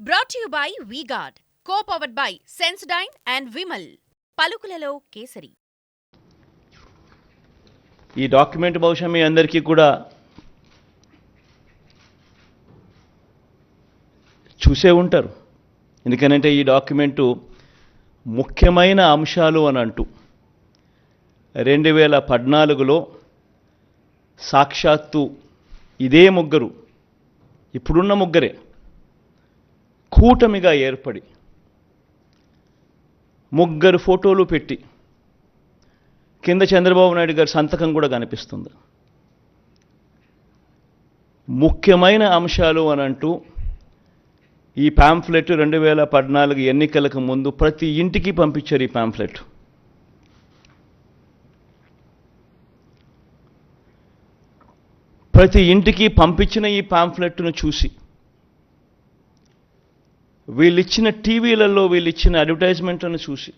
Brought you by V Guard co powered by Sensodyne and Vimal పలుకులలో Kesari. ఈ document బహుశా మీ అందరికీ కూడా చూసే ఉంటారు. ఎందుకనంటే ఈ డాక్యుమెంటు ముఖ్యమైన అంశాలు అని అంటూ రెండు వేల పద్నాలుగులో సాక్షాత్తు ఇదే ముగ్గురు ఇప్పుడున్న ముగ్గురే. కూటమిగా ఏర్పడి ముగ్గురు ఫోటోలు పెట్టి కింద చంద్రబాబు నాయుడు గారి సంతకం కూడా కనిపిస్తుంది. ముఖ్యమైన అంశాలు అని అంటూ ఈ పాంఫ్లెట్ రెండు వేల పద్నాలుగు ఎన్నికలకు ముందు ప్రతి ఇంటికి పంపించారు ఈ పాంఫ్లెట్. ప్రతి ఇంటికి పంపించిన ఈ పాంఫ్లెట్ను చూసి వీళ్ళిచ్చిన టీవీలలో వీళ్ళిచ్చిన అడ్వర్టైజ్మెంట్లను చూసి.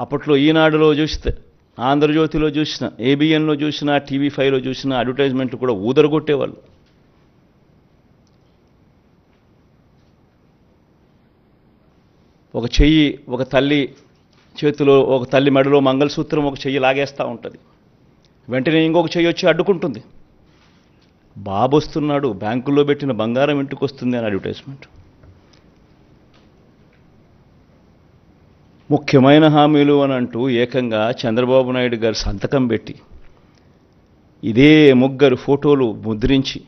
అప్పట్లో ఈనాడులో చూస్తే ఆంధ్రజ్యోతిలో చూసిన ఏబిఎన్లో చూసిన టీవీ ఫైవ్లో చూసిన అడ్వర్టైజ్మెంట్ కూడా ఊదరగొట్టేవాళ్ళు. ఒక చెయ్యి ఒక తల్లి చేతిలో ఒక తల్లి మెడలో మంగళసూత్రం ఒక చెయ్యి లాగేస్తూ ఉంటుంది. వెంటనే ఇంకొక చెయ్యి వచ్చి అడ్డుకుంటుంది. బాబు వస్తున్నాడు బ్యాంకుల్లో పెట్టిన బంగారం ఇంటికి వస్తుంది అని అడ్వర్టైజ్మెంట్. ముఖ్యమైన హామీలు అని అంటూ ఏకంగా చంద్రబాబు నాయుడు గారు సంతకం పెట్టి ఇదే ముగ్గురు ఫోటోలు ముద్రించి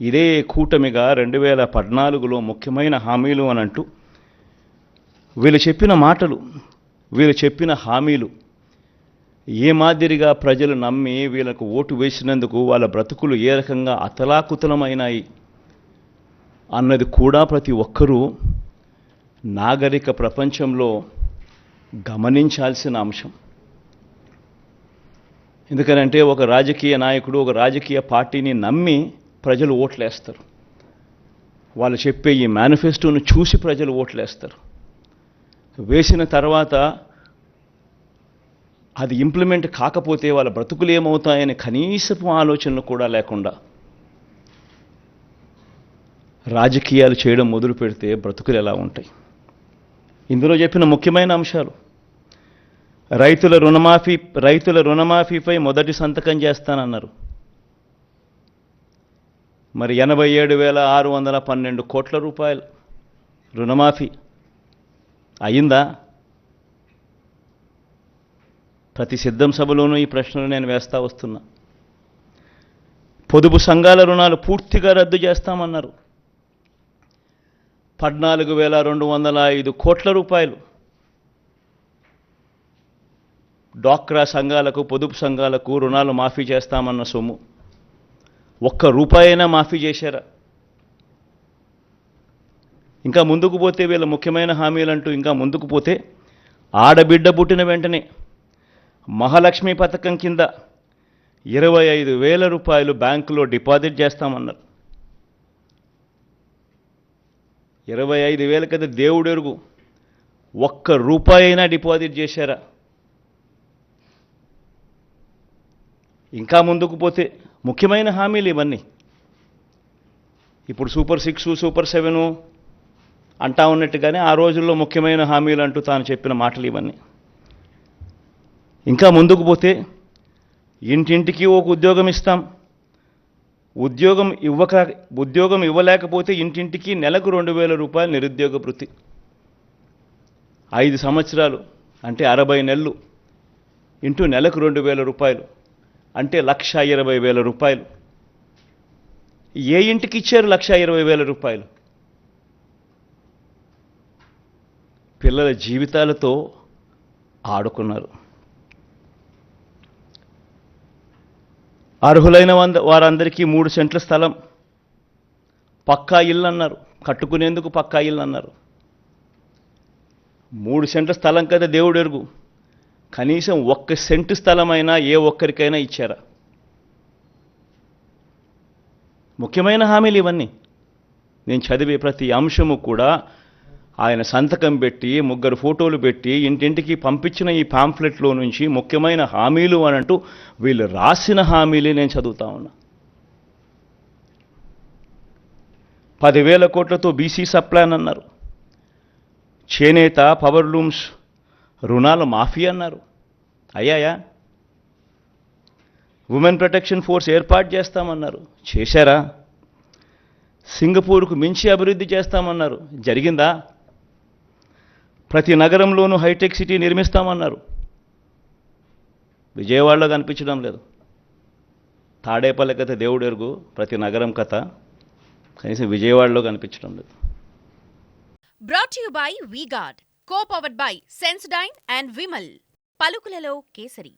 ఇదే కూటమిగా రెండు వేల పద్నాలుగులో ముఖ్యమైన హామీలు అని అంటూ వీళ్ళు చెప్పిన మాటలు వీళ్ళు చెప్పిన హామీలు ఏ మాదిరిగా ప్రజలు నమ్మి వీళ్ళకు ఓటు వేసినందుకు వాళ్ళ బ్రతుకులు ఏ రకంగా అతలాకుతలమైనాయి అన్నది కూడా ప్రతి ఒక్కరూ నాగరిక ప్రపంచంలో గమనించాల్సిన అంశం. ఎందుకనంటే ఒక రాజకీయ నాయకుడు ఒక రాజకీయ పార్టీని నమ్మి ప్రజలు ఓట్లేస్తారు. వాళ్ళు చెప్పే ఈ మేనిఫెస్టోను చూసి ప్రజలు ఓట్లేస్తారు. వేసిన తర్వాత అది ఇంప్లిమెంట్ కాకపోతే వాళ్ళ బ్రతుకులు ఏమవుతాయని కనీసపు ఆలోచనలు కూడా లేకుండా రాజకీయాలు చేయడం మొదలు పెడితే బ్రతుకులు ఎలా ఉంటాయి? ఇందులో చెప్పిన ముఖ్యమైన అంశాలు. రైతుల రుణమాఫీ రైతుల రుణమాఫీపై మొదటి సంతకం చేస్తానన్నారు. మరి ఎనభై ఏడు వేల ఆరు వందల పన్నెండు కోట్ల రూపాయలు రుణమాఫీ అయిందా? ప్రతి సిద్ధం సభలోనూ ఈ ప్రశ్నలు నేను వేస్తా వస్తున్నా. పొదుపు సంఘాల రుణాలు పూర్తిగా రద్దు చేస్తామన్నారు. పద్నాలుగు వేల రెండు వందల ఐదు కోట్ల రూపాయలు. డాక్రా సంఘాలకు పొదుపు సంఘాలకు రుణాలు మాఫీ చేస్తామన్న సొమ్ము. ఒక్క రూపాయైనా మాఫీ చేశారా? ఇంకా ముందుకు పోతే వీళ్ళ ముఖ్యమైన హామీలంటూ ఇంకా ముందుకు పోతే ఆడబిడ్డ పుట్టిన వెంటనే మహాలక్ష్మి పథకం కింద ఇరవై ఐదు వేల రూపాయలు బ్యాంకులో డిపాజిట్ చేస్తామన్నారు. ఇరవై ఐదు వేల కదా దేవుడు ఎరుగు ఒక్క రూపాయి అయినా డిపాజిట్ చేశారా? ఇంకా ముందుకు పోతే ముఖ్యమైన హామీలు ఇవన్నీ. ఇప్పుడు సూపర్ సిక్స్ సూపర్ సెవెను అంటా ఉన్నట్టుగానే ఆ రోజుల్లో ముఖ్యమైన హామీలు అంటూ తాను చెప్పిన మాటలు ఇవన్నీ. ఇంకా ముందుకు పోతే ఇంటింటికి ఒక ఉద్యోగం ఇస్తాం. ఉద్యోగం ఇవ్వక ఉద్యోగం ఇవ్వలేకపోతే ఇంటింటికి నెలకు రెండు వేల రూపాయలు నిరుద్యోగ వృత్తి. ఐదు సంవత్సరాలు అంటే అరవై నెలలు ఇంటూ నెలకు రెండు వేల రూపాయలు అంటే లక్ష ఇరవై వేల రూపాయలు. ఏ ఇంటికి ఇచ్చారు లక్ష ఇరవై వేల రూపాయలు? పిల్లల జీవితాలతో ఆడుకున్నారు. అర్హులైన వంద వారందరికీ మూడు సెంట్ల స్థలం. పక్కా ఇల్లు అన్నారు కట్టుకునేందుకు పక్కా ఇల్లు అన్నారు మూడు సెంట్ల స్థలం కదా దేవుడు ఎరుగు కనీసం ఒక్క సెంటు స్థలమైనా ఏ ఒక్కరికైనా ఇచ్చారా? ముఖ్యమైన హామీలు ఇవన్నీ. నేను చదివే ప్రతి అంశము కూడా ఆయన సంతకం పెట్టి ముగ్గురు ఫోటోలు పెట్టి ఇంటింటికి పంపించిన ఈ పాంఫ్లెట్లో నుంచి ముఖ్యమైన హామీలు అని అంటూ వీళ్ళు రాసిన హామీలే నేను చదువుతా ఉన్నా. పదివేల కోట్లతో బీసీ సప్లాన్ అన్నారు. చేనేత పవర్ లూమ్స్ రుణాలు మాఫీ అన్నారు. అయ్యాయా ఉమెన్ ప్రొటెక్షన్ ఫోర్స్ ఏర్పాటు చేస్తామన్నారు. చేశారా? సింగపూర్కు మించి అభివృద్ధి చేస్తామన్నారు. జరిగిందా? ప్రతి నగరంలోనూ హైటెక్ సిటీ నిర్మిస్తామన్నారు. విజయవాడలో కనిపించడం లేదు. తాడేపల్లి కథ దేవుడు ఎరుగు ప్రతి నగరం కథ. కనీసం విజయవాడలో కనిపించడం లేదు. Brought you by V Guard co powered by Sensodyne and Vimal పలుకులలో kesari.